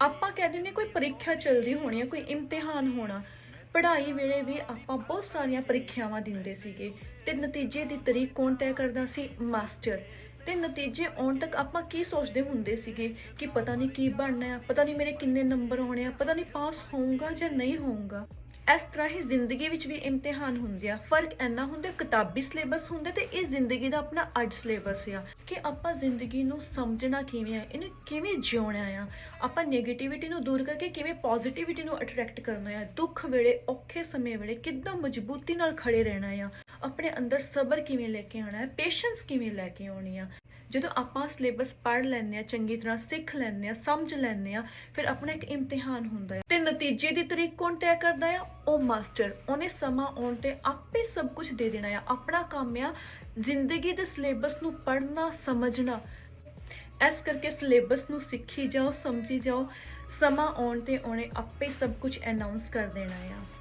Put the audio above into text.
ਆਪਾਂ ਕਹਿ ਦਿੰਦੇ ਕੋਈ ਪ੍ਰੀਖਿਆ ਚੱਲਦੀ ਹੋਣੀ ਹੈ ਕੋਈ ਇਮਤਿਹਾਨ ਹੋਣਾ। ਪੜ੍ਹਾਈ ਵੇਲੇ ਵੀ ਆਪਾਂ ਬਹੁਤ ਸਾਰੀਆਂ ਪ੍ਰੀਖਿਆਵਾਂ ਦਿੰਦੇ ਸੀਗੇ। ਤੇ ਨਤੀਜੇ ਦੀ ਤਰੀਕ ਕੌਣ ਤੈਅ ਕਰਦਾ ਸੀ? ਮਾਸਟਰ। ਤੇ ਨਤੀਜੇ ਆਉਣ ਤੱਕ ਆਪਾਂ ਕੀ ਸੋਚਦੇ ਹੁੰਦੇ ਸੀਗੇ ਕਿ ਪਤਾ ਨਹੀਂ ਕੀ ਬਣਨਾ ਹੈ ਪਤਾ ਨਹੀਂ ਮੇਰੇ ਕਿੰਨੇ ਨੰਬਰ ਆਉਣੇ ਆ, ਪਤਾ ਨਹੀਂ ਪਾਸ ਹੋਊਂਗਾ ਜਾਂ ਨਹੀਂ ਹੋਊਂਗਾ। ਇਸ ਤਰ੍ਹਾਂ ਹੀ ਜ਼ਿੰਦਗੀ ਵਿੱਚ ਵੀ ਇਮਤਿਹਾਨ ਹੁੰਦੇ ਆ। ਫ਼ਰਕ ਇੰਨਾ ਹੁੰਦਾ, ਕਿਤਾਬੀ ਸਿਲੇਬਸ ਹੁੰਦਾ ਤੇ ਇਹ ਜ਼ਿੰਦਗੀ ਦਾ ਆਪਣਾ ਅੱਡ ਸਿਲੇਬਸ ਆ। ਕਿ ਆਪਾਂ ਜ਼ਿੰਦਗੀ ਨੂੰ ਸਮਝਣਾ ਕਿਵੇਂ ਆ, ਇਹਨੂੰ ਕਿਵੇਂ ਜਿਉਣਾ ਆ। ਆਪਾਂ 네ਗੇਟਿਵਿਟੀ ਨੂੰ ਦੂਰ ਕਰਕੇ ਕਿਵੇਂ ਪੋਜ਼ਿਟਿਵਿਟੀ ਨੂੰ ਅਟਰੈਕਟ ਕਰਨਾ ਆ। ਦੁੱਖ ਵੇਲੇ, ਔਖੇ ਸਮੇਂ ਵੇਲੇ ਕਿੱਦਾਂ ਮਜ਼ਬੂਤੀ ਨਾਲ ਖੜੇ ਰਹਿਣਾ ਆ। ਆਪਣੇ ਅੰਦਰ ਸਬਰ ਕਿਵੇਂ ਲੈ ਕੇ ਆਉਣਾ ਹੈ ਪੇਸ਼ੈਂਸ ਕਿਵੇਂ ਲੈ ਕੇ ਆਉਣੀ ਆ। ਜਦੋਂ ਆਪਾਂ ਸਿਲੇਬਸ ਪੜ੍ਹ ਲੈਂਦੇ ਆ ਚੰਗੀ ਤਰ੍ਹਾਂ ਸਿੱਖ ਲੈਂਦੇ ਆ ਸਮਝ ਲੈਂਦੇ ਆ ਫਿਰ ਆਪਣਾ ਇੱਕ ਇਮਤਿਹਾਨ ਹੁੰਦਾ ਹੈ। ਤੇ ਨਤੀਜੇ ਦੀ ਤਰੀਕ ਕੌਣ ਤੈਅ ਕਰਦਾ ਆ ਉਹ ਮਾਸਟਰ। ਉਹਨੇ ਸਮਾਂ ਆਉਣ ਤੇ ਆਪੇ ਸਭ ਕੁਝ ਦੇ ਦੇਣਾ ਆ ਆਪਣਾ ਕੰਮ ਆ ਜ਼ਿੰਦਗੀ ਦੇ ਸਿਲੇਬਸ ਨੂੰ ਪੜ੍ਹਨਾ, ਸਮਝਣਾ। ਇਸ ਕਰਕੇ ਸਿਲੇਬਸ ਨੂੰ ਸਿੱਖੀ ਜਾਓ, ਸਮਝੀ ਜਾਓ। ਸਮਾਂ ਆਉਣ ਤੇ ਉਹਨੇ ਆਪੇ ਸਭ ਕੁਝ ਅਨਾਉਂਸ ਕਰ ਦੇਣਾ ਆ।